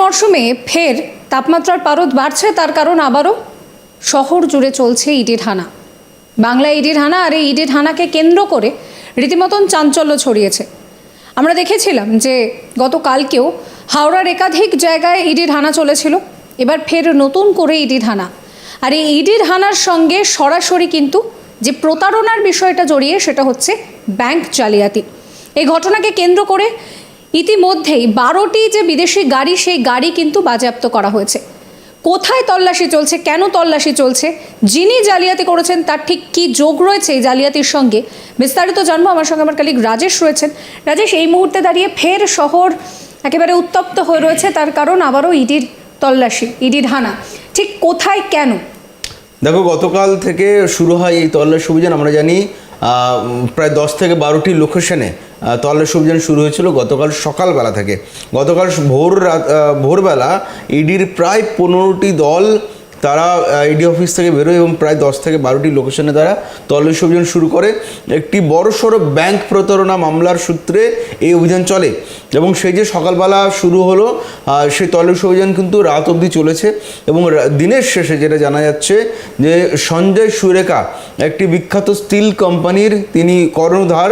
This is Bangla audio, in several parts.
মরশুমে ফের তাপমাত্রার পারদ বাড়ছে, তার কারণ আবারও শহর জুড়ে চলছে ইডির হানা বাংলা ইডির হানা আর এই ইডির হানাকে কেন্দ্র করে রীতিমতন চাঞ্চল্য ছড়িয়েছে। আমরা দেখেছিলাম যে গতকালকেও হাওড়ার একাধিক জায়গায় ইডির হানা চলেছিল, এবার ফের নতুন করে ইডির হানা আর এই ইডির হানার সঙ্গে সরাসরি কিন্তু যে প্রতারণার বিষয়টা জড়িয়ে সেটা হচ্ছে ব্যাংক জালিয়াতি। এই ঘটনাকে কেন্দ্র করে ইতিমধ্যেই বারোটি যে বিদেশি গাড়ি, সেই গাড়ি কিন্তু বাজেয়াপ্ত করা হয়েছে। কোথায় তল্লাশি চলছে, কেন তল্লাশি চলছে, যিনি জালিয়াতি করেছেন, তার ঠিক কি যোগ রয়েছে এই জালিয়াতির সঙ্গে? বিস্তারিত জানব। আমার সঙ্গে আমার কালিক রাজেশ রয়েছেন। রাজেশ, এই মুহূর্তে দাঁড়িয়ে ফের শহর একেবারে উত্তপ্ত হয়ে রয়েছে, তার কারণ আবারও ইডির তল্লাশি ইডির হানা ঠিক কোথায়, কেন? দেখো, গতকাল থেকে শুরু হয় এই তল্লাশি অভিযান। আমরা জানি প্রায় দশ থেকে বারোটি লোকেশনে তল্লাশি অভিযান শুরু হয়েছিল গতকাল সকালবেলা থেকে। গতকাল ভোর রাত ভোরবেলা ইডির প্রায় পনেরোটি দল তারা ইডি অফিস থেকে বেরোয় এবং প্রায় দশ থেকে বারোটি লোকেশনে তারা তল্লাশি অভিযান শুরু করে। একটি বড়সড় ব্যাংক প্রতারণা মামলার সূত্রে এই অভিযান চলে এবং সেই যে সকালবেলা শুরু হলো সেই তল্লাশি অভিযান কিন্তু রাত অবধি চলেছে এবং দিনের শেষে যেটা জানা যাচ্ছে যে সঞ্জয় সুরেখা, একটি বিখ্যাত স্টিল কোম্পানির তিনি কর্ণধার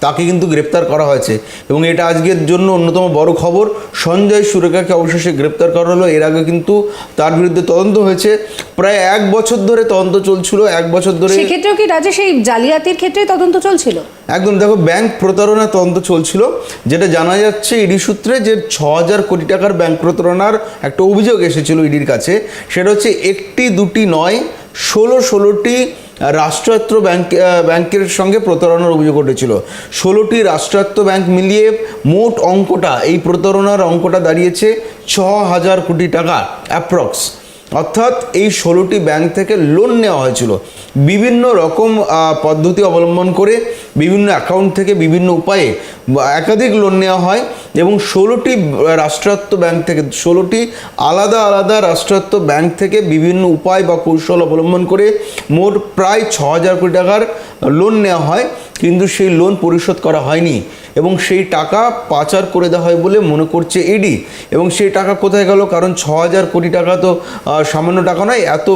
তাকে কিন্তু গ্রেপ্তার করা হয়েছে। এবং এটা আজকের জন্য অন্যতম বড় খবর সঞ্জয় সুরেখাকে অবশেষে গ্রেপ্তার করা হলো। এর আগে কিন্তু তার বিরুদ্ধে তদন্ত হয়েছে। প্রায় এক বছর ধরে তদন্ত চলছিল এক বছর ধরে সেক্ষেত্রেও কি রাজেশ সেই জালিয়াতির ক্ষেত্রে তদন্ত চলছিল? একদম দেখো ব্যাংক প্রতারণা তদন্ত চলছিল। যেটা জানা যাচ্ছে ইডি সূত্রে যে ছ হাজার কোটি টাকার ব্যাংক প্রতারণার একটা অভিযোগ এসেছিল ইডির কাছে। সেটা হচ্ছে একটি দুটি নয় ষোলো ষোলোটি রাষ্ট্রায়ত্ত ব্যাংক ব্যাংকের সঙ্গে প্রতারণার অভিযোগ উঠেছিল। ষোলোটি রাষ্ট্রায়ত্ত ব্যাংক মিলিয়ে মোট অঙ্কটা, এই প্রতারণার অঙ্কটা দাঁড়িয়েছে ছ হাজার কোটি টাকা, অ্যাপ্রক্স। অর্থাৎ এই ষোলোটি ব্যাংক থেকে লোন নেওয়া হয়েছিল। বিভিন্ন রকম পদ্ধতি অবলম্বন করে, বিভিন্ন অ্যাকাউন্ট থেকে বিভিন্ন উপায়ে একাধিক লোন নেওয়া হয়। এবং ষোলোটি রাষ্ট্রায়ত্ত ব্যাংক থেকে, ষোলোটি আলাদা আলাদা রাষ্ট্রায়ত্ত ব্যাংক থেকে বিভিন্ন উপায় বা কৌশল অবলম্বন করে মোট প্রায় ছ হাজার কোটি টাকার লোন নেওয়া হয়। কিন্তু সেই লোন পরিশোধ করা হয়নি। এবং সেই টাকা পাচার করে দেওয়া হয় বলে মনে করছে ইডি এবং সেই টাকা কোথায় গেল? কারণ ছ হাজার কোটি টাকা তো সামান্য টাকা নয়, এত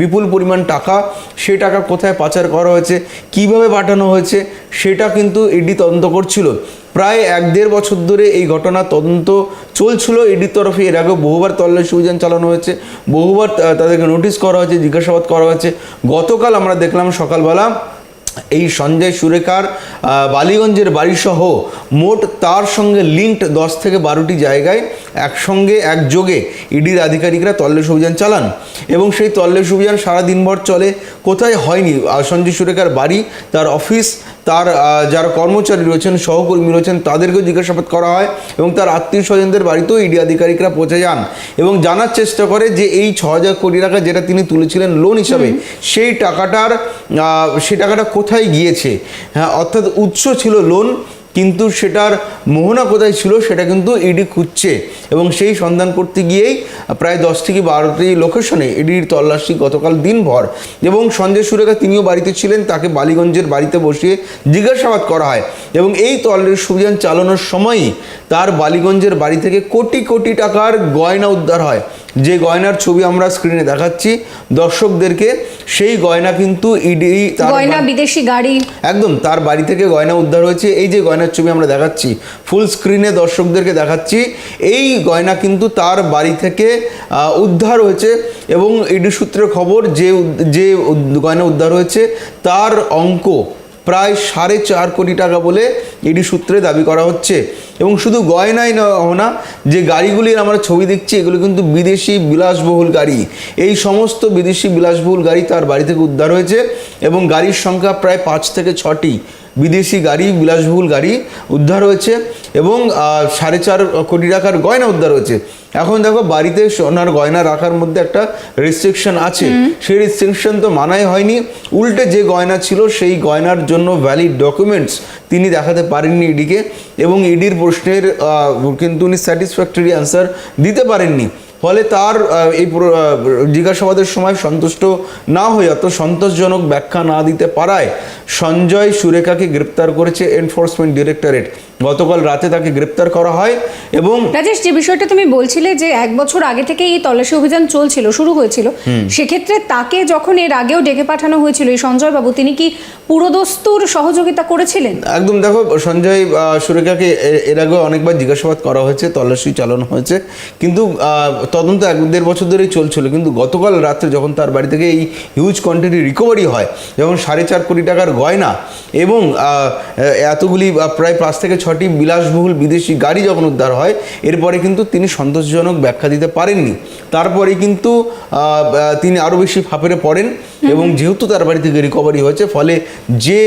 বিপুল পরিমাণ টাকা সেই টাকা কোথায় পাচার করা হয়েছে, কীভাবে পাঠানো হয়েছে, সেটা কিন্তু ইডি তদন্ত করছিল। প্রায় এক দেড় বছর ধরে এই ঘটনা তদন্ত চলছিল। ইডির তরফে এর আগে বহুবার তল্লাশি অভিযান চালানো হয়েছে, বহুবার তাদেরকে নোটিশ করা হয়েছে, জিজ্ঞাসাবাদ করা হয়েছে। গতকাল আমরা দেখলাম সকালবেলা এই সঞ্জয় সুরেকার বালিগঞ্জের বাড়িসহ মোট তার সঙ্গে লিঙ্কড দশ থেকে বারোটি জায়গায় একসঙ্গে একযোগে ইডির আধিকারিকরা তল্লাশি অভিযান চালান এবং সেই তল্লাশি অভিযান সারা দিনভর চলে। কোথায় হয়নি? সঞ্জয় সুরেকার বাড়ি তার অফিস তার যারা কর্মচারী রয়েছেন সহকর্মী রয়েছেন তাদেরকেও জিজ্ঞাসাবাদ করা হয় এবং তার আত্মীয় স্বজনদের বাড়িতেও ইডি আধিকারিকরা পৌঁছে যান এবং জানার চেষ্টা করে যে এই ছ হাজার কোটি টাকা যেটা তিনি তুলেছিলেন লোন হিসাবে সেই টাকাটার সেই টাকাটা কোথায় গিয়েছে? হ্যাঁ অর্থাৎ উৎস ছিল লোন, কিন্তু সেটার মোহনা কোথায় ছিল সেটা কিন্তু ইডি খুঁজছে এবং সেই সন্ধান করতে গিয়েই প্রায় দশ থেকে বারোটি লোকেশনে ইডির তল্লাশি গতকাল দিনভর এবং সঞ্জয় সুরেখা তিনিও বাড়িতে ছিলেন, তাকে বালিগঞ্জের বাড়িতে বসিয়ে জিজ্ঞাসাবাদ করা হয় এবং এই তল্লাশি অভিযান চালানোর সময়ই তার বালিগঞ্জের বাড়ি থেকে কোটি কোটি টাকার গয়না উদ্ধার হয়। যে গয়নার ছবি আমরা স্ক্রিনে দেখাচ্ছি দর্শকদেরকে সেই গয়না কিন্তু ইডি তার গয়না বিদেশি গাড়ি। একদম তার বাড়ি থেকে গয়না উদ্ধার হয়েছে। এই যে গয়নার ছবি আমরা দেখাচ্ছি ফুল স্ক্রিনে দর্শকদেরকে দেখাচ্ছি। এই গয়না কিন্তু তার বাড়ি থেকে উদ্ধার হয়েছে এবং ইডি সূত্রে খবর যে যে গয়না উদ্ধার হয়েছে তার অঙ্ক প্রায় সাড়ে চার কোটি টাকা বলে ইডি সূত্রে দাবি করা হচ্ছে। এবং শুধু গয়নাই ন- না, যে গাড়িগুলির আমরা ছবি দেখছি, এগুলো কিন্তু বিদেশি বিলাসবহুল গাড়ি। এই সমস্ত বিদেশি বিলাসবহুল গাড়ি তার বাড়ি থেকে উদ্ধার হয়েছে এবং গাড়ির সংখ্যা প্রায় পাঁচ থেকে ছটি। বিদেশি গাড়ি বিলাসবহুল গাড়ি উদ্ধার হয়েছে এবং সাড়ে চার কোটি টাকার গয়না উদ্ধার হয়েছে। এখন দেখো বাড়িতে সোনার গয়না রাখার মধ্যে একটা রেস্ট্রিকশন আছে। সেই রেস্ট্রিকশন তো মানাই হয়নি। উল্টে যে গয়না ছিল সেই গয়নার জন্য ভ্যালিড ডকুমেন্টস তিনি দেখাতে পারেননি ইডিকে এবং ইডির প্রশ্নের কিন্তু উনি স্যাটিসফ্যাক্টরি অ্যান্সার দিতে পারেননি। ফলে তার এই জিজ্ঞাসাবাদের সময় সন্তুষ্ট না হয়ে অত সন্তোষজনক ব্যাখ্যা না দিতে পারায় সঞ্জয় সুরেখাকে গ্রেপ্তার করেছে এনফোর্সমেন্ট ডিরেক্টরেট গতকাল রাতে তাকে গ্রেপ্তার করা হয় এবং রাজেশ যে বিষয়টা তুমি বলছিলে যে এক বছর আগে থেকে এই তল্লাশি অভিযান চলছিল শুরু হয়েছিল সেক্ষেত্রে তাকে যখন এর আগেও ডেকে পাঠানো হয়েছিল এই সঞ্জয় বাবু তিনি কি পুরোদস্তুর সহযোগিতা করেছিলেন? একদম দেখো সঞ্জয় সুরেখাকে এর আগেও অনেকবার জিজ্ঞাসাবাদ করা হয়েছে তল্লাশি চালানো হয়েছে কিন্তু তদন্ত এক দেড় বছর ধরেই চলছিল কিন্তু গতকাল রাত্রে যখন তার বাড়ি থেকে এই হিউজ কোয়ান্টিটি রিকভারি হয় যেমন সাড়ে চার কোটি টাকার গয়না এবং আহ, এতগুলি প্রায় পাঁচ থেকে ছটি বিলাসবহুল বিদেশি গাড়ি যখন উদ্ধার হয় এরপরে কিন্তু তিনি সন্তোষজনক ব্যাখ্যা দিতে পারেননি। তারপরে কিন্তু তিনি আরও বেশি ফাঁপড়ে পড়েন এবং যেহেতু তার বাড়ি থেকে রিকভারি হয়েছে ফলে যে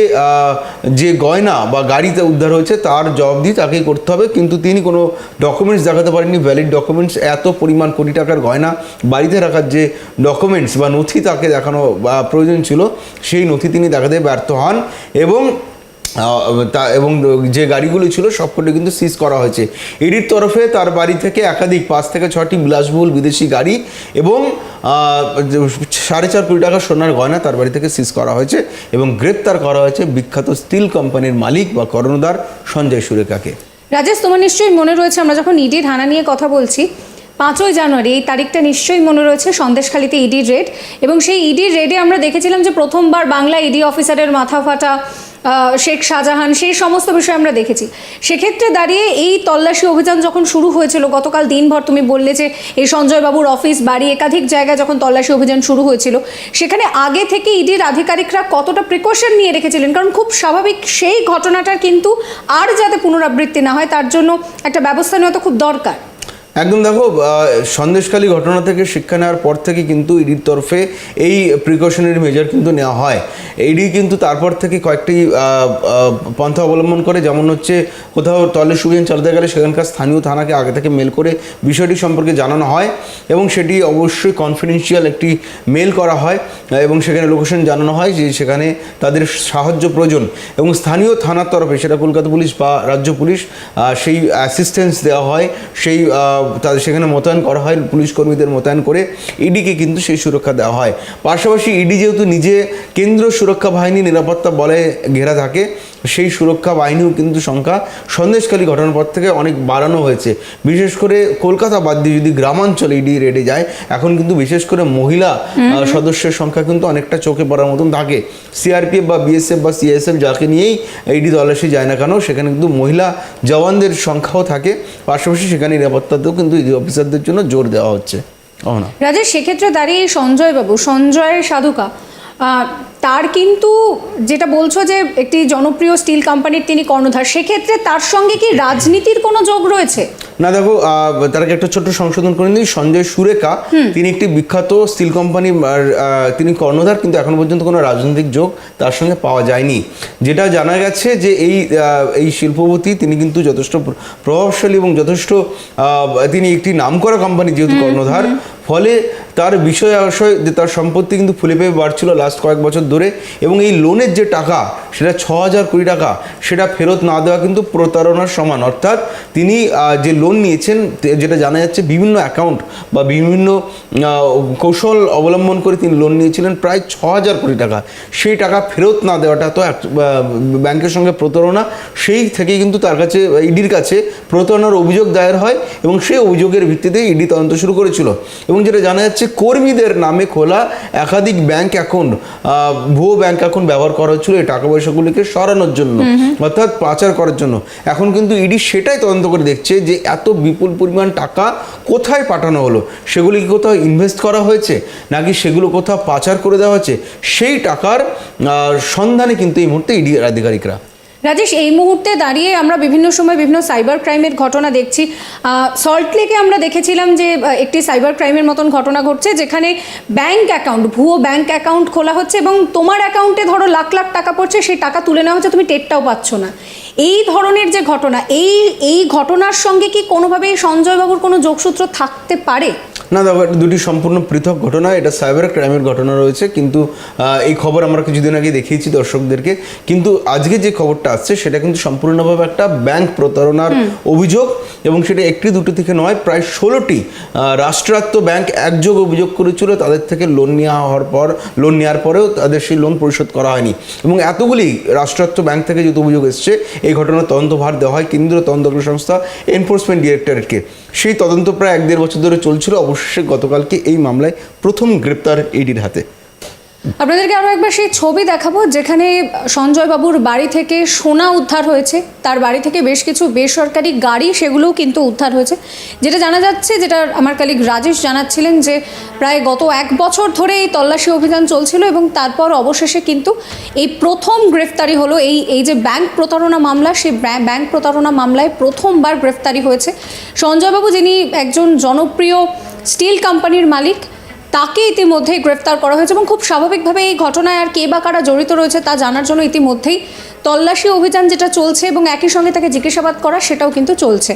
যে গয়না বা গাড়িতে উদ্ধার হয়েছে তার জবাবদি তাকেই করতে হবে। কিন্তু তিনি কোনো ডকুমেন্টস দেখাতে পারেননি ভ্যালিড ডকুমেন্টস এত পরিমাণ কোটি টাকার গয়না বাড়িতে রাখার যে ডকুমেন্টস বা নথি তাকে দেখানো বা প্রয়োজন ছিল সেই নথি তিনি দেখাতে ব্যর্থ হন। এবং তা এবং যে গাড়িগুলো ছিল সবকটি কিন্তু সিজ করা হয়েছে। ইডির তরফে তার বাড়ি থেকে একাধিক পাঁচ থেকে ছটি বিলাসবহুল বিদেশি গাড়ি এবং সাড়ে চার কোটি টাকা সোনার গয়না তার বাড়ি থেকে সিজ করা হয়েছে এবং গ্রেপ্তার করা হয়েছে বিখ্যাত স্টিল কোম্পানির মালিক বা কর্ণধার সঞ্জয় সুরেখাকে। রাজেশ, তোমার নিশ্চয়ই মনে রয়েছে, আমরা যখন ইডির হানা নিয়ে কথা বলছি, পাঁচই জানুয়ারি, এই তারিখটা নিশ্চয়ই মনে রয়েছে সন্দেশখালিতে ইডির রেড এবং সেই ইডির রেডে আমরা দেখেছিলাম যে প্রথমবার বাংলা ইডি অফিসারের মাথা ফাটা শেখ শাহজাহান, সেই সমস্ত বিষয় আমরা দেখেছি। সেক্ষেত্রে দাঁড়িয়ে এই তল্লাশি অভিযান যখন শুরু হয়েছিল, গতকাল দিনভর তুমি বললে যে এই সঞ্জয়বাবুর অফিস, বাড়ি, একাধিক জায়গায় যখন তল্লাশি অভিযান শুরু হয়েছিল, সেখানে আগে থেকে ইডির আধিকারিকরা কতটা প্রিকশন নিয়ে রেখেছিলেন? কারণ খুব স্বাভাবিক সেই ঘটনাটার কিন্তু আর যাতে পুনরাবৃত্তি না হয়, তার জন্য একটা ব্যবস্থা নেওয়া তো খুব দরকার। একদম দেখো সন্দেশখালী ঘটনা থেকে শিক্ষা নেওয়ার পর থেকে কিন্তু ইডির তরফে এই প্রিকশনারি মেজার কিন্তু নেওয়া হয়। ইডি কিন্তু তারপর থেকে কয়েকটি পন্থা অবলম্বন করে, যেমন হচ্ছে কোথাও তলের সুবিধান চালাতে গেলে সেখানকার স্থানীয় থানাকে আগে থেকে মেল করে বিষয়টি সম্পর্কে জানানো হয় এবং সেটি অবশ্যই কনফিডেন্সিয়াল একটি মেল করা হয় এবং সেখানে লোকেশন জানানো হয় যে সেখানে তাদের সাহায্য প্রয়োজন এবং স্থানীয় থানার তরফে, সেটা কলকাতা পুলিশ বা রাজ্য পুলিশ সেই অ্যাসিস্ট্যান্স দেওয়া হয়। সেই তাদের সেখানে মোতায়েন করা হয়, পুলিশ কর্মীদের মোতায়েন করে ইডিকে কিন্তু সেই সুরক্ষা দেওয়া হয়। পাশাপাশি ইডি যেহেতু নিজে কেন্দ্র সুরক্ষা বাহিনী নিরাপত্তা বলে ঘেরা থাকে সেই সুরক্ষা বাহিনীও কিন্তু সংখ্যা সন্দেশকালী ঘটনার পর থেকে অনেক বাড়ানো হয়েছে। বিশেষ করে কলকাতা বাদ দিয়ে যদি গ্রামাঞ্চলে ইডি রেডে যায় এখন কিন্তু বিশেষ করে মহিলা সদস্যের সংখ্যা কিন্তু অনেকটা চোখে পড়ার মতন থাকে। সিআরপিএফ বা বিএসএফ বা সিএসএফ যাকে নিয়েই ইডি তল্লাশি যায় না কেন সেখানে কিন্তু মহিলা জওয়ানদের সংখ্যাও থাকে। পাশাপাশি সেখানে নিরাপত্তাতেও কিন্তু ইডি অফিসারদের জন্য জোর দেওয়া হচ্ছে। রাজেশ সেক্ষেত্রে দাঁড়িয়ে সঞ্জয় বাবু সঞ্জয় সাধুকা তার কিন্তু যেটা বলছো যে একটি জনপ্রিয় স্টিল কোম্পানির তিনি কর্ণধার সেক্ষেত্রে তার সঙ্গে কি রাজনীতির কোনো যোগ রয়েছে? না দেখো আহ, তারকে একটা ছোট্ট সংশোধন করে নিই। সঞ্জয় সুরেখা তিনি একটি বিখ্যাত স্টিল কোম্পানি তিনি কর্ণধার কিন্তু এখন পর্যন্ত কোনো রাজনৈতিক যোগ তার সঙ্গে পাওয়া যায়নি। যেটা জানা গেছে যে এই এই শিল্পপতি তিনি কিন্তু যথেষ্ট প্রভাবশালী এবং যথেষ্ট তিনি একটি নামকরা কোম্পানি যেহেতু কর্ণধার। ফলে তার বিষয় আশয় যে তার সম্পত্তি কিন্তু ফুলে পেয়ে বাড়ছিল লাস্ট কয়েক বছর ধরে এবং এই লোনের যে টাকা, সেটা ছ হাজার কোটি টাকা, সেটা ফেরত না দেওয়া কিন্তু প্রতারণার সমান। অর্থাৎ তিনি যে লোন নিয়েছেন যেটা জানা যাচ্ছে বিভিন্ন অ্যাকাউন্ট বা বিভিন্ন কৌশল অবলম্বন করে তিনি লোন নিয়েছিলেন প্রায় ছ হাজার কোটি টাকা। সেই টাকা ফেরত না দেওয়াটা তো ব্যাংকের সঙ্গে প্রতারণা, সেই থেকেই কিন্তু তার কাছে, ইডির কাছে প্রতারণার অভিযোগ দায়ের হয় এবং সেই অভিযোগের ভিত্তিতে ইডি তদন্ত শুরু করেছিল। এবং যেটা জানা যাচ্ছে কর্মীদের নামে খোলা একাধিক ব্যাংক অ্যাকাউন্ট ভুয়ো ব্যাংক অ্যাকাউন্ট ব্যবহার করা হচ্ছিল এই টাকা পয়সাগুলিকে সরানোর জন্য অর্থাৎ পাচার করার জন্য। এখন কিন্তু ইডি সেটাই তদন্ত করে দেখছে যে এত বিপুল পরিমাণ টাকা কোথায় পাঠানো হলো? সেগুলি কি কোথাও ইনভেস্ট করা হয়েছে? নাকি সেগুলো কোথাও পাচার করে দেওয়া হয়েছে সেই টাকার সন্ধানে কিন্তু এই মুহূর্তে ইডি আধিকারিকরা। রাজেশ, এই মুহূর্তে দাঁড়িয়ে আমরা বিভিন্ন সময় বিভিন্ন সাইবার ক্রাইমের ঘটনা দেখছি। সল্টলেকে আমরা দেখেছিলাম যে একটি সাইবার ক্রাইমের মতন ঘটনা ঘটছে, যেখানে ব্যাংক অ্যাকাউন্ট ভুয়ো ব্যাংক অ্যাকাউন্ট খোলা হচ্ছে এবং তোমার অ্যাকাউন্টে ধরো লাখ লাখ টাকা পড়ছে, সেই টাকা তুলে নেওয়া হচ্ছে, তুমি টেরটাও পাচ্ছ না। এই ধরনের যে ঘটনা, এই এই ঘটনার সঙ্গে কি কোনোভাবেই সঞ্জয়বাবুর কোনো যোগসূত্র থাকতে পারে? না দেখো এটা দুটি সম্পূর্ণ পৃথক ঘটনা এটা সাইবার ক্রাইমের ঘটনা রয়েছে কিন্তু এই খবর আমরা কিছুদিন আগে দেখিয়েছি দর্শকদেরকে। কিন্তু আজকে যে খবরটা আসছে সেটা কিন্তু সম্পূর্ণভাবে একটা ব্যাংক প্রতারণার অভিযোগ এবং সেটা একটি দুটি থেকে নয় প্রায় ষোলোটি রাষ্ট্রায়ত্ত ব্যাংক একযোগ অভিযোগ করেছিল তাদের থেকে লোন নেওয়া হওয়ার পর লোন নেওয়ার পরেও তাদের সেই লোন পরিশোধ করা হয়নি। এবং এতগুলি রাষ্ট্রায়ত্ত ব্যাংক থেকে যেহেতু অভিযোগ এসছে এই ঘটনার তদন্তভার দেওয়া হয় কেন্দ্রীয় তদন্তকারী সংস্থা এনফোর্সমেন্ট ডিরেক্টরেটকে সেই তদন্ত প্রায় এক দেড় বছর ধরে চলছিল অবশেষে গতকালকে এই মামলায় প্রথম গ্রেপ্তার ইডির হাতে। আপনাদেরকে আরও একবার সেই ছবি দেখাবো, যেখানে সঞ্জয় বাবুর বাড়ি থেকে সোনা উদ্ধার হয়েছে। তার বাড়ি থেকে বেশ কিছু বেসরকারি গাড়ি সেগুলোও কিন্তু উদ্ধার হয়েছে। যেটা জানা যাচ্ছে, যেটা আমার কালিগ রাজেশ জানাচ্ছিলেন যে প্রায় গত এক বছর ধরে এই তল্লাশি অভিযান চলছিল এবং তারপর অবশেষে কিন্তু এই প্রথম গ্রেফতারি হলো। এই এই যে ব্যাংক প্রতারণা মামলা সেই ব্যাংক প্রতারণা মামলায় প্রথমবার গ্রেফতারি হয়েছে। সঞ্জয়বাবু যিনি একজন জনপ্রিয় স্টিল কোম্পানির মালিক, তাকে ইতিমধ্যে গ্রেফতার করা হয়েছে এবং খুব স্বাভাবিকভাবে এই ঘটনায় আর কে বা কারা জড়িত রয়েছে তা জানার জন্য ইতিমধ্যেই তল্লাশি অভিযান যেটা চলছে এবং একই সঙ্গে তাকে জিজ্ঞাসাবাদ করা সেটাও কিন্তু চলছে।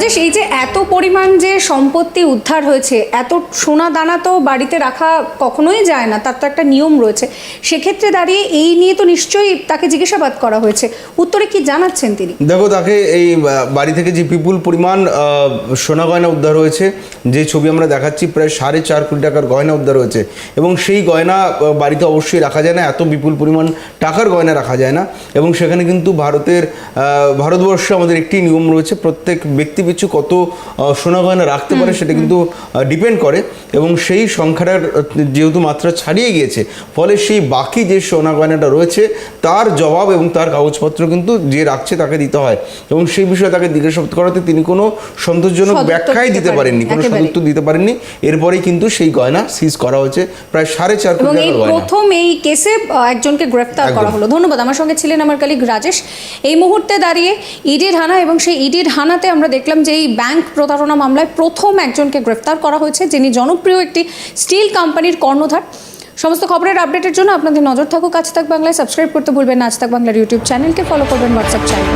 রাজেশ, এই যে এত পরিমাণ যে সম্পত্তি উদ্ধার হয়েছে, এত সোনা দানা তো বাড়িতে রাখা কখনোই যায় না, তার তো একটা নিয়ম রয়েছে। সেক্ষেত্রে দাঁড়িয়ে এই নিয়ে তো নিশ্চয়ই তাকে জিজ্ঞাসাবাদ করা হয়েছে। উত্তরে কি জানাচ্ছেন তিনি? দেখো, তাকে এই বাড়ি থেকে যে বিপুল পরিমাণ সোনা গয়না উদ্ধার হয়েছে, যে ছবি আমরা দেখাচ্ছি, প্রায় সাড়ে চার কোটি টাকার গয়না উদ্ধার হয়েছে। এবং সেই গয়না বাড়িতে অবশ্যই রাখা যায় না, এত বিপুল পরিমাণ টাকার গয়না রাখা যায় না। এবং সেখানে কিন্তু ভারতের ভারতবর্ষে আমাদের একটি নিয়ম রয়েছে, প্রত্যেক ব্যক্তি পিছু কত সোনা গয়না রাখতে পারে সেটা কিন্তু ডিপেন্ড করে এবং সেই সংখ্যাটার যেহেতু মাত্রা ছাড়িয়ে গিয়েছে ফলে সেই বাকি যে সোনা গয়নাটা রয়েছে তার জবাব এবং তার কাগজপত্র কিন্তু যে রাখছে তাকে দিতে হয় এবং সেই বিষয়ে তাকে জিজ্ঞাসাবাদ করাতে তিনি কোনো সন্তোষজনক ব্যাখ্যাই দিতে পারেননি কোনো। সদুত্তর দিতে পারেননি। এরপরেই কিন্তু সেই গয়না সিজ করা হয়েছে প্রায় সাড়ে চার কোটি টাকার গয়না। প্রথম এই কেসে একজনকে গ্রেফতার করা হলো। ধন্যবাদ। আমার সঙ্গে ছিলেন আমার কালিক রাজেশ। এই মুহূর্তে দাঁড়িয়ে ইডির হানা এবং সেই ইডির হানাতে আমরা দেখলাম যে এই ব্যাংক প্রতারণা মামলায় প্রথম একজনকে গ্রেফতার করা হয়েছে, যিনি জনপ্রিয় একটি স্টিল কোম্পানির কর্ণধার। সমস্ত খবরের আপডেটের জন্য আপনাদের নজর থাকুক আজ তাক বাংলায়। সাবস্ক্রাইব করতে ভুলবেন আজ তাক বাংলার ইউটিউব চ্যানেলকে ফলো করবেন হোয়াটসঅ্যাপ চ্যানেল।